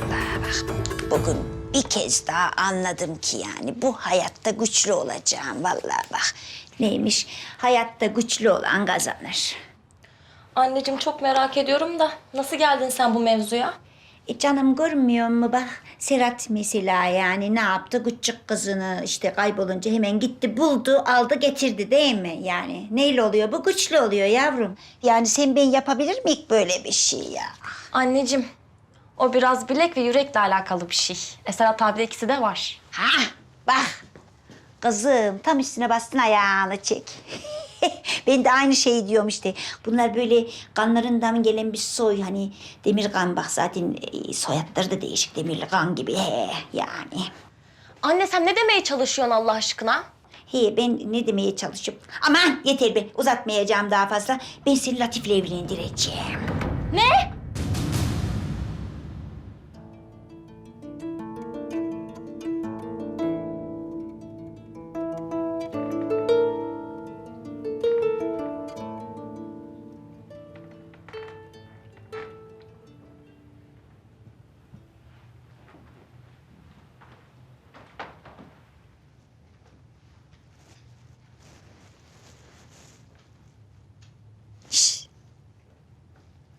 Vallahi bak bugün bir kez daha anladım ki yani bu hayatta güçlü olacağım vallahi bak. Neymiş? Hayatta güçlü olan kazanır. Anneciğim çok merak ediyorum da nasıl geldin sen bu mevzuya? E canım görmüyor mu bak Serhat mesela yani ne yaptı küçük kızını işte kaybolunca hemen gitti buldu aldı getirdi değil mi yani neyle oluyor bu güçlü oluyor yavrum. Yani sen ben yapabilir miyik böyle bir şey ya? Anneciğim o biraz bilek ve yürekle alakalı bir şey. E Serhat abi de ikisi de var. Ha bak kızım tam üstüne bastın ayağını çek. ben de aynı şeyi diyorum işte. Bunlar böyle kanlarından gelen bir soy hani demir kan bak zaten e, soyadları da değişik demirli kan gibi he yani. Anne sen ne demeye çalışıyorsun Allah aşkına? He ben ne demeye çalışıyorum? Aman yeter be uzatmayacağım daha fazla. Ben seni Latif'le evlendireceğim. Ne?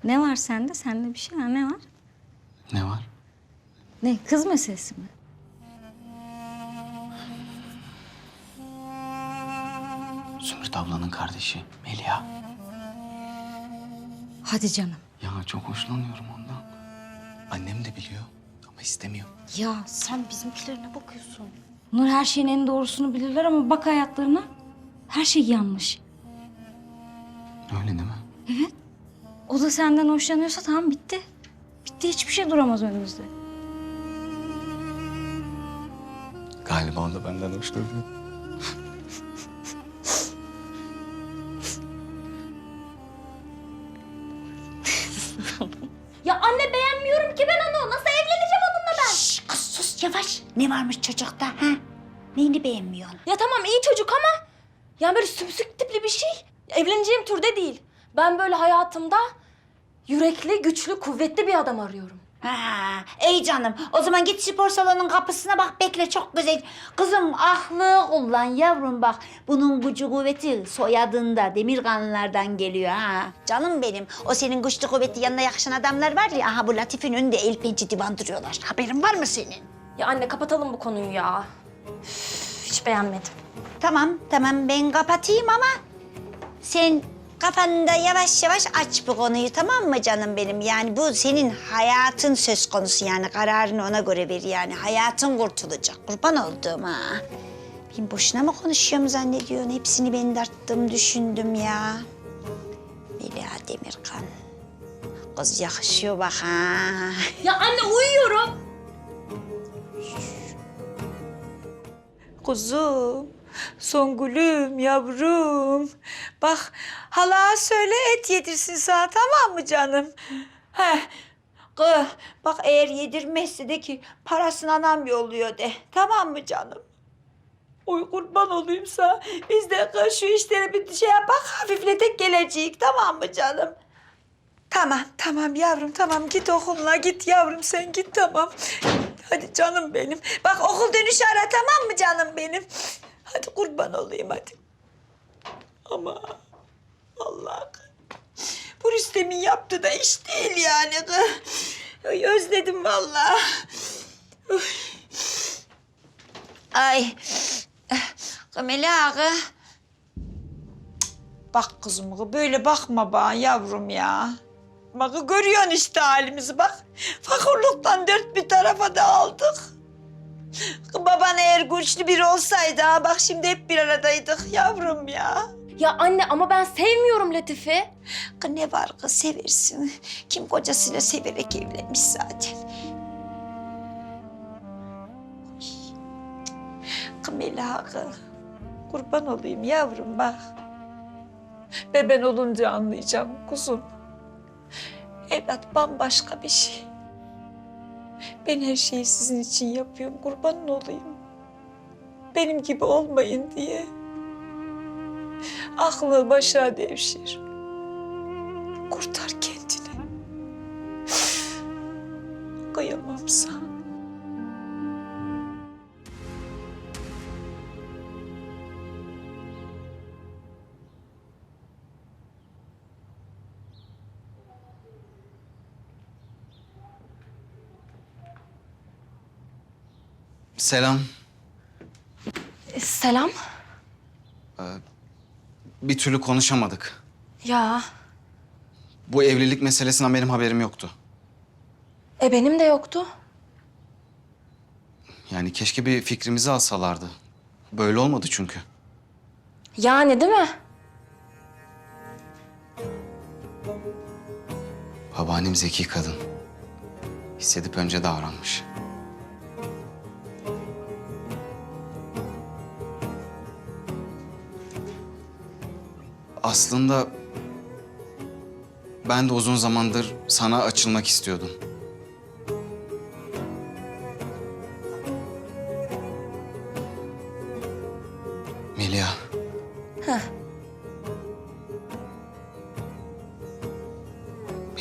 Ne var sende? Sende bir şey var. Ne var? Ne var? Ne? Kız meselesi mi? Zümrüt ablanın kardeşi Melia. Hadi canım. Ya çok hoşlanıyorum ondan. Annem de biliyor ama istemiyor. Ya sen bizimkilerine bakıyorsun. Bunlar her şeyin en doğrusunu bilirler ama bak hayatlarına. Her şey yanlış. Öyle değil mi? O da senden hoşlanıyorsa tamam bitti. Bitti hiçbir şey duramaz önümüzde. Galiba o da benden hoşlanıyor. Ya anne beğenmiyorum ki ben onu. Nasıl evleneceğim onunla ben? şş, kız sus yavaş. Ne varmış çocukta ha? Neyini beğenmiyorsun? Ya tamam iyi çocuk ama yani böyle sümsük tipli bir şey. Evleneceğim türde değil. Ben böyle hayatımda yürekli, güçlü, kuvvetli bir adam arıyorum. Ha, ey canım. O zaman git spor salonunun kapısına bak bekle çok güzel. Kızım ahlı kullan yavrum bak. Bunun gücü kuvveti soyadında demirkanlılardan geliyor ha. Canım benim. O senin güçlü kuvvetli yanına yakışan adamlar var ya. Aha bu Latif'in önünde el pençe divan duruyorlar. Haberin var mı senin? Ya anne kapatalım bu konuyu ya. Üf, hiç beğenmedim. Tamam tamam ben kapatayım ama sen kafanda yavaş yavaş aç bu konuyu tamam mı canım benim? Yani bu senin hayatın söz konusu yani kararını ona göre ver yani. Hayatın kurtulacak kurban olduğum ha. Ben boşuna mı konuşuyorum zannediyorsun? Hepsini ben darttım düşündüm ya. Melia Demirkan. Kız yakışıyor bak ha. Ya anne uyuyorum. Kuzum, Songül'üm, yavrum. Bak hala söyle et yedirsin sana tamam mı canım? Heh. Kı, bak eğer yedirmezse de ki parasını anam yolluyor de. Tamam mı canım? Oy kurban olayım sana. Biz de şu işleri bir şey yapak hafifletek gelecek tamam mı canım? Tamam tamam yavrum tamam git okuluna git yavrum sen git tamam. Hadi canım benim. Bak okul dönüşü ara tamam mı canım benim? Hadi kurban olayım hadi. Ama Allah bu Rüstem'in yaptığı da iş değil yani. Ay, özledim vallahi. Ay. Kamila ağa. Bak kızım kız, böyle bakma bana yavrum ya. Bak görüyorsun işte halimizi bak. Fakirlikten dört bir tarafa dağıldık. Baban eğer güçlü biri olsaydı ha bak şimdi hep bir aradaydık yavrum ya. Ya anne ama ben sevmiyorum Latif'i. Kız ne var kız seversin. Kim kocasıyla severek evlenmiş zaten. Kız Melaha. Kurban olayım yavrum bak. Beben olunca anlayacağım kuzum. Evlat bambaşka bir şey. Ben her şeyi sizin için yapıyorum. Kurban olayım. Benim gibi olmayın diye. Aklı başa devşir. Kurtar kendini. Kıyamam. yapsa? Selam. E, selam. Bir türlü konuşamadık. Ya. Bu evlilik meselesinden benim haberim yoktu. E benim de yoktu. Yani keşke bir fikrimizi alsalardı. Böyle olmadı çünkü. Yani değil mi? Babaannem zeki kadın. Hissedip önce davranmış. Aslında ben de uzun zamandır sana açılmak istiyordum. Melia.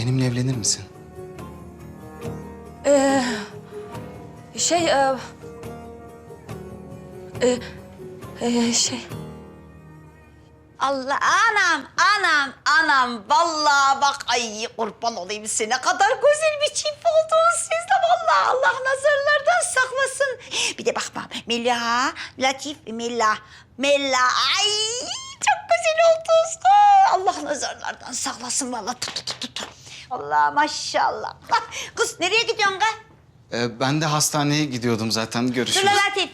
Benimle evlenir misin? Ee, şey, e, e, e, şey. Allah anam anam anam vallahi bak ay kurban olayım size ne kadar güzel bir çift oldunuz siz de vallahi Allah nazarlardan saklasın. Bir de bakma Melih Latif Melih Melih ay çok güzel oldunuz. Allah nazarlardan saklasın vallahi tut tut tut. tut. Allah maşallah. Kız nereye gidiyorsun kız? Ee, ben de hastaneye gidiyordum zaten. Dur Görüşürüz. lan Latif.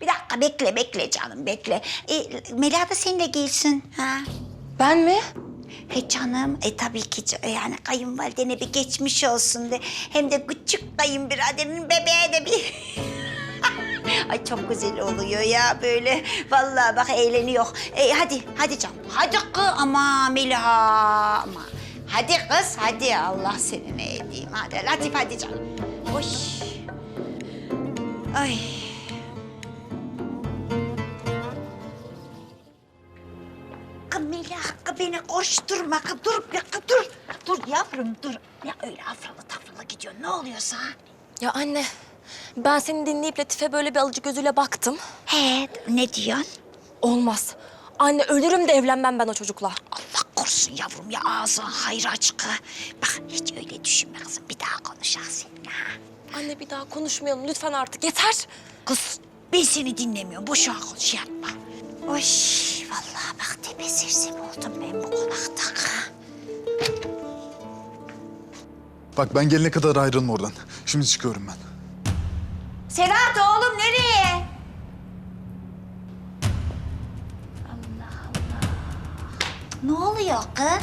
Bir dakika bekle bekle canım bekle. E, Melih da seninle gelsin. Ha? Ben mi? He canım, e tabii ki ca- yani kayınvalidene bir geçmiş olsun de. Hem de küçük kayınbiraderin bebeğe de bir... Ay çok güzel oluyor ya böyle. Vallahi bak eğleniyor. E, hadi, hadi canım. Hadi kız ama Meliha ama. Hadi kız, hadi Allah seni ne edeyim. Hadi Latif hadi canım. Oy. Ay. Kız Meliha, kız beni koşturma. Dur, bir kız dur. Dur yavrum dur. Ya öyle afralı tafralı gidiyor. Ne oluyor sana? Ya anne, ben seni dinleyip Latife böyle bir alıcı gözüyle baktım. He, ne diyorsun? Olmaz. Anne ölürüm de evlenmem ben o çocukla. Allah korusun yavrum ya ağzın hayır aç kız. Bak hiç öyle düşünme kızım. Bir daha konuşalım seninle. ha. Anne bir daha konuşmayalım lütfen artık yeter. Kız ben seni dinlemiyorum. Boşuna konuş yapma. Oy vallahi bak tepe sersem oldum ben bu konakta. kız. Bak ben gelene kadar ayrılma oradan. Şimdi çıkıyorum ben. Serhat oğlum nereye? Allah Allah. Ne oluyor kız?